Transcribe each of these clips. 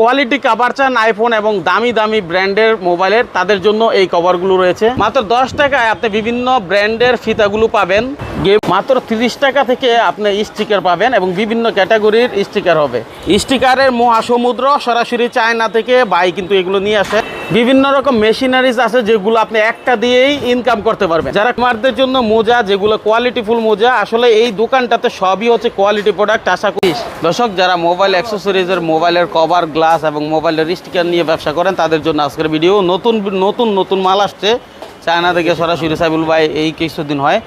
Quality cover চান iPhone এবং দামি দামি ব্র্যান্ডের মোবাইলের, তাদের জন্য এই কভারগুলো রয়েছে। মাত্র দশ টাকায় আপনি বিভিন্ন ব্র্যান্ডের ফিতাগুলো পাবেন। মাত্র তিরিশ টাকা থেকে আপনি স্টিকার পাবেন এবং বিভিন্ন ক্যাটাগরির স্টিকার হবে। স্টিকারের মহাসমুদ্র সরাসরি চায়না থেকে বাই কিন্তু এগুলো নিয়ে আসে। বিভিন্ন রকম মেশিনারিজ আছে যেগুলো আপনি একটা দিয়েই ইনকাম করতে পারবেন। যারা কুমারদের জন্য মোজা, যেগুলো কোয়ালিটি ফুল মোজা, আসলে এই দোকানটাতে সবই হচ্ছে কোয়ালিটি প্রোডাক্ট আশা করি দর্শক, যারা মোবাইল অ্যাক্সেসরিজের মোবাইলের কভার গ্লাস এবং মোবাইলের স্টিকার নিয়ে ব্যবসা করেন, তাদের জন্য আজকের ভিডিও নতুন নতুন নতুন মাল আসছে। চায়না থেকে সরাসরি সাইবুল ভাই এই কিছুদিন হয়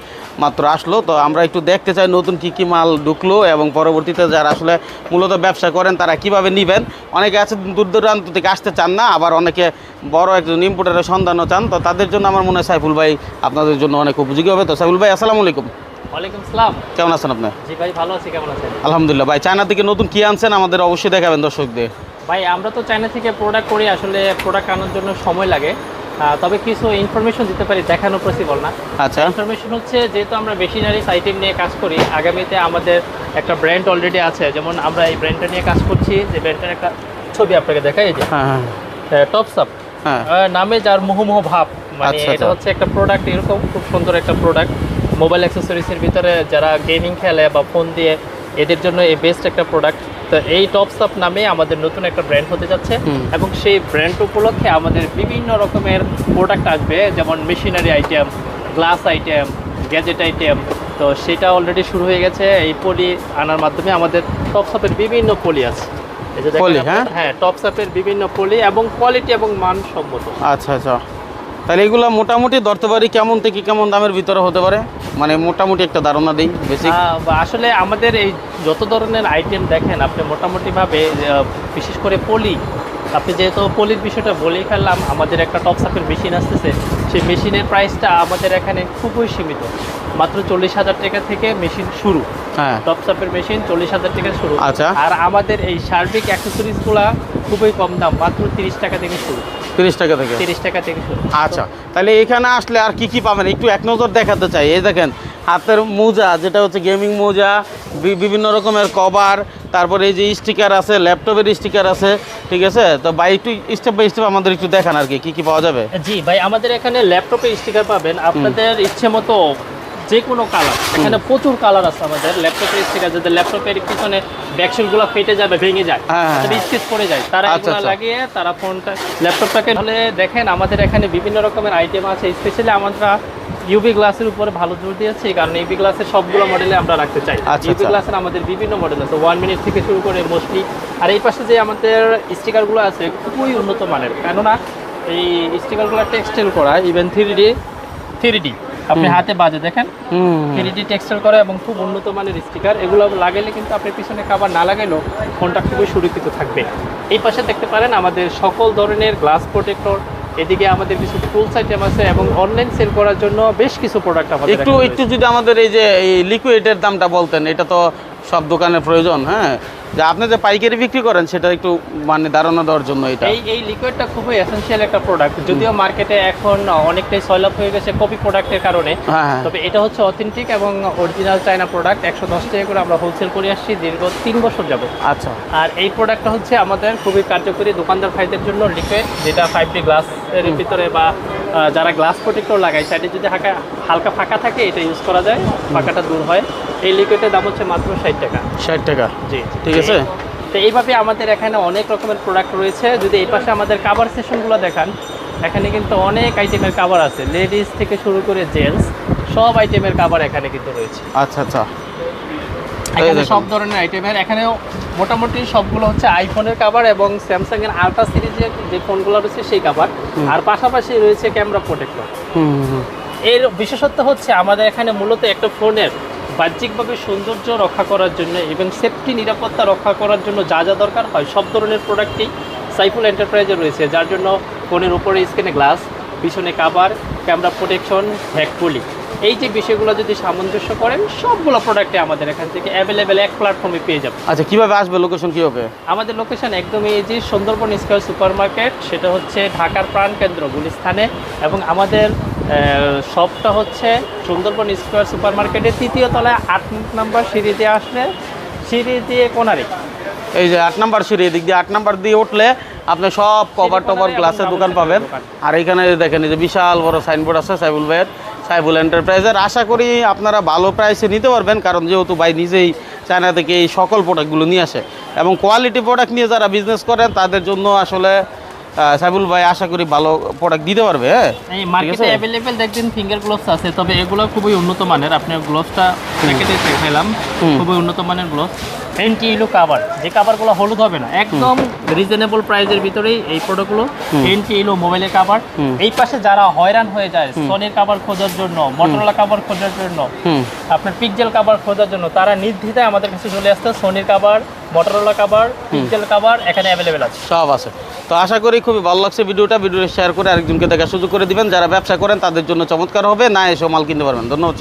মাত্র আসলো। তো আমরা একটু দেখতে চাই নতুন কি কি মাল ঢুকলো এবং পরবর্তীতে যারা আসলে মূলত ব্যবসা করেন তারা কীভাবে নেবেন। অনেকে আছে দূর দূরান্ত থেকে আসতে চান না আবার অনেকে বড় একজন ইম্পোর্টারের সন্ধানও চান। তো তাদের জন্য আমার মনে হয় সাইফুল ভাই আপনাদের জন্য অনেক উপযোগী হবে। তো সাইফুল ভাই আসসালামু আলাইকুম। কেমন আছেন আপনি? জি ভাই ভালো আছি। কেমন আছেন? আলহামদুলিল্লাহ। ভাই চায়না থেকে নতুন কি আনছেন? আমাদের অবশ্যই দেখাবেন দর্শকদের। ভাই আমরা তো চায়না থেকে প্রোডাক্ট করি। আসলে প্রোডাক্ট আনার জন্য সময় লাগে। তবে কিছু ইনফরমেশন দিতে পারি দেখানো পসিবল না। আচ্ছা। ইনফরমেশন হচ্ছে যেহেতু আমরা মেশিনারিজ আইটেম নিয়ে কাজ করি আগামীতে আমাদের একটা ব্র্যান্ড অলরেডি আছে। যেমন আমরা এই ব্র্যান্ডটা নিয়ে কাজ করছি যে ব্র্যান্ডটার একটা ছবি আপনাকে দেখাই যে। হ্যাঁ হ্যাঁ। টপস আপ হ্যাঁ। নামে যার মুহুমুহু ভাব মানে আচ্ছা, এটা আচ্ছা। হচ্ছে একটা প্রোডাক্ট এরকম খুব সুন্দর একটা প্রোডাক্ট মোবাইল অ্যাক্সেসরিজের ভিতরে যারা গেমিং খেলে বা ফোন দিয়ে এদের জন্য এই বেস্ট একটা প্রোডাক্ট তো এই টপস আপ নামে আমাদের নতুন একটা ব্র্যান্ড হতে যাচ্ছে। এবং সেই ব্র্যান্ড উপলক্ষে আমাদের বিভিন্ন রকমের প্রোডাক্ট আসবে যেমন machinery item glass item gadget item তো সেটা অলরেডি শুরু হয়ে গেছে। এই পলি আনার মাধ্যমে আমাদের টপস আপের বিভিন্ন পলি আছে। হ্যাঁ? হ্যাঁ টপস আপের বিভিন্ন পলি এবং কোয়ালিটি এবং মানসম্মত আচ্ছা আচ্ছা। তাহলে এগুলো মোটামুটি ধরতে পারি কেমন থেকে কেমন দামের ভিতরে হতে পারে? মানে মোটামুটি একটা ধারণা দিই বেশি আসলে আমাদের এই যত ধরনের আইটেম দেখেন আপনি মোটামুটিভাবে বিশেষ করে পলি আপনি যেহেতু পলির বিষয়টা বলেই ফেললাম আমাদের একটা টপসাপের মেশিন আসতেছে সেই মেশিনের প্রাইসটা আমাদের এখানে খুবই সীমিত। মাত্র চল্লিশ হাজার টাকা থেকে মেশিন শুরু। হ্যাঁ। টপসাপের মেশিন চল্লিশ হাজার টাকা শুরু। আচ্ছা। আর আমাদের এই সার্বিক অ্যাক্সেসরিজগুলা খুবই কম দাম মাত্র তিরিশ টাকা থেকে শুরু। তিরিশ টাকা থেকে? তিরিশ টাকা থেকে আচ্ছা তাহলে এখানে আসলে আর কি কি পাবেন? একটু এক নজর দেখাতে চাই। এই দেখেন হাতের মোজা যেটা হচ্ছে গেমিং মোজা বিভিন্ন রকমের কভার তারপরে এই যে স্টিকার আছে ল্যাপটপের স্টিকার আছে ঠিক আছে? তো বাই একটু স্টেপ বাই স্টেপ আমাদের একটু দেখান আর কি কি পাওয়া যাবে? জি ভাই আমাদের এখানে ল্যাপটপে স্টিকার পাবেন। আপনাদের ইচ্ছে মতো যে কোনো কালার এখানে প্রচুর কালার আছে আমাদের ল্যাপটপের স্টিকার যাদের ল্যাপটপের পিছনে ব্যাকশেলগুলো ফেটে যাবে ভেঙে যায় হ্যাঁ, হ্যাঁ, হ্যাঁ। স্কেচ পড়ে যায় তারা আচ্ছা, এগুলো আচ্ছা। লাগিয়ে তারা ফোনটা ল্যাপটপটাকে হলে দেখেন আমাদের এখানে বিভিন্ন রকমের আইটেম আছে স্পেশালি আমরা ইউবি গ্লাসের উপরে ভালো জোর দিয়েছি কারণ ইউবি গ্লাসের সবগুলো মডেলে আমরা রাখতে চাই ইউবি আচ্ছা। গ্লাসের আমাদের বিভিন্ন মডেল আছে ওয়ান মিনিট থেকে শুরু করে মোস্টলি আর এই পাশে যে আমাদের স্টিকারগুলো আছে খুবই উন্নত মানের কেননা এই স্টিকারগুলো টেক্সটাইল করা even three D three D আপনি হাতে বাজে দেখেন? হুম। থ্রি ডি টেক্সটাইল করা এবং খুব উন্নত মানের স্টিকার। এগুলো লাগাইলে কিন্তু আপনি পিছনে কাবার না লাগাইলেও ফোনটা খুবই সুরক্ষিত থাকবে। এই পাশে দেখতে পারেন আমাদের সকল ধরনের গ্লাস প্রোটেক্টর এদিকে আমাদের কিছু টুলস আইটেম আছে এবং অনলাইন সেল করার জন্য বেশ কিছু প্রোডাক্ট আমাদের একটু একটু যদি আমাদের এই যে এই লিকুইডের দামটা বলতেন এটা তো সব দোকানের প্রয়োজন হ্যাঁ? যে আপনি যে পাইকারি বিক্রি করেন সেটা একটু মানে ধারণা দেওয়ার জন্য এটা। এই এই লিকুইডটা খুবই এসেনশিয়াল একটা প্রোডাক্ট যদিও মার্কেটে এখন অনেকটাই সয়লাভ হয়ে গেছে কপি প্রোডাক্টের কারণে। হ্যাঁ হ্যাঁ। তবে এটা হচ্ছে অথেন্টিক এবং অরিজিনাল চায়না প্রোডাক্ট একশো দশ টাকা করে আমরা হোলসেল করে আসছি দীর্ঘ তিন বছর যাব আচ্ছা। আর এই প্রোডাক্টটা হচ্ছে আমাদের খুবই কার্যকরী দোকানদার ভাইদের জন্য লিকুইড যেটা ফাইভ ডি গ্লাস এর ভিতরে বা যারা গ্লাস প্রোটেক্টর লাগায় সাইডে যদি হালকা হালকা ফাঁকা থাকে এটা ইউজ করা যায় ফাঁকাটা দূর হয়। এই লিকুইডের দাম হচ্ছে মাত্র ষাট টাকা। ষাট টাকা। জি। ঠিক আছে। তো এইভাবে আমাদের এখানে অনেক রকমের প্রোডাক্ট রয়েছে। যদি এই পাশে আমাদের কাভার সেশনগুলো দেখান এখানে কিন্তু অনেক আইটেমের কাভার আছে। লেডিস থেকে শুরু করে জেন্টস সব আইটেমের কাভার এখানে কিন্তু রয়েছে। আচ্ছা আচ্ছা। এখানে সব ধরনের আইটেমের এখানেও মোটামুটি সবগুলো হচ্ছে আইফোনের কাভার এবং স্যামসাং এর আলট্রা সিরিজের যে ফোনগুলো রয়েছে সেই কাভার আর পাশাপাশি রয়েছে ক্যামেরা প্রোটেক্টর এর বিশেষত্ব হচ্ছে আমাদের এখানে মূলত একটা ফোনের বাহ্যিকভাবে সৌন্দর্য রক্ষা করার জন্য এবং সেফটি নিরাপত্তা রক্ষা করার জন্য যা যা দরকার হয় সব ধরনের প্রোডাক্টই সাইফুল এন্টারপ্রাইজে রয়েছে যার জন্য ফোনের উপরে স্ক্রিনে গ্লাস পিছনে কাভার ক্যামেরা প্রোটেকশন হ্যাকপলি এই যে বিষয়গুলো যদি সামঞ্জস্য করেন সবগুলো প্রোডাক্টে আমাদের এখান থেকে অ্যাভেলেবেল এক প্ল্যাটফর্মে পেয়ে যাবেন। আচ্ছা কীভাবে আসবে লোকেশন কি হবে আমাদের লোকেশন একদমই এই যে সুন্দরবন স্কোয়ার সুপার মার্কেট সেটা হচ্ছে ঢাকার প্রাণকেন্দ্র গুলিস্থানে এবং আমাদের শপটা হচ্ছে সুন্দরবন স্কোয়ার সুপার মার্কেটের তৃতীয় তলায় আট নম্বর সিঁড়ি দিয়ে আসলে সিঁড়ি দিয়ে কোনারে? এই যে আট নাম্বার সিঁড়ি এদিক দিয়ে আট নাম্বার দিয়ে উঠলে আপনি সব কভার টভার গ্লাসের দোকান পাবেন। আর এখানে দেখেন এই যে বিশাল বড় সাইনবোর্ড আছে সাইবুল ভাইয়ের। সাইবুল এন্টারপ্রাইজের আশা করি আপনারা ভালো প্রাইসে নিতে পারবেন কারণ যেহেতু ভাই নিজেই চায়না থেকে এই সকল প্রোডাক্টগুলো নিয়ে আসে। এবং কোয়ালিটি প্রোডাক্ট নিয়ে যারা বিজনেস করেন তাদের জন্য আসলে সাইবুল ভাই আশা করি ভালো প্রোডাক্ট দিতে পারবে হ্যাঁ মার্কেটে? অ্যাভেলেবেল দেখবেন ফিঙ্গার গ্লোভস আছে তবে এগুলো খুবই উন্নত মানের আপনি গ্লোভসটা প্যাকেটে দেখাইলাম হুম। খুবই উন্নত মানের গ্লোভস এন্টি ইলো কাভার যে কাভারগুলো হলুদ হবে না একদম রিজনেবল প্রাইসের ভিতরেই এই প্রোডাক্টগুলো এন্টি ইলো মোবাইলের কাভার এই পাশে যারা হয়রান হয়ে যায় সনির কাভার খোঁজার জন্য মোটরোলা কাভার খোঁজার জন্য আপনার পিকজেল কাভার খোঁজার জন্য তারা নির্দ্বিধায় আমাদের কাছে চলে আসতে সনির cover Motorola cover Pixel cover এখানে অ্যাভেলেবেল আছে। সব আছে। তো আশা করি খুবই ভালো লাগছে ভিডিওটা। ভিডিওটা শেয়ার করে আরেকজনকে দেখার সুযোগ করে দিবেন। যারা ব্যবসা করেন তাদের জন্য চমৎকার হবে। না এসে মাল কিনতে পারবেন। ধন্যবাদ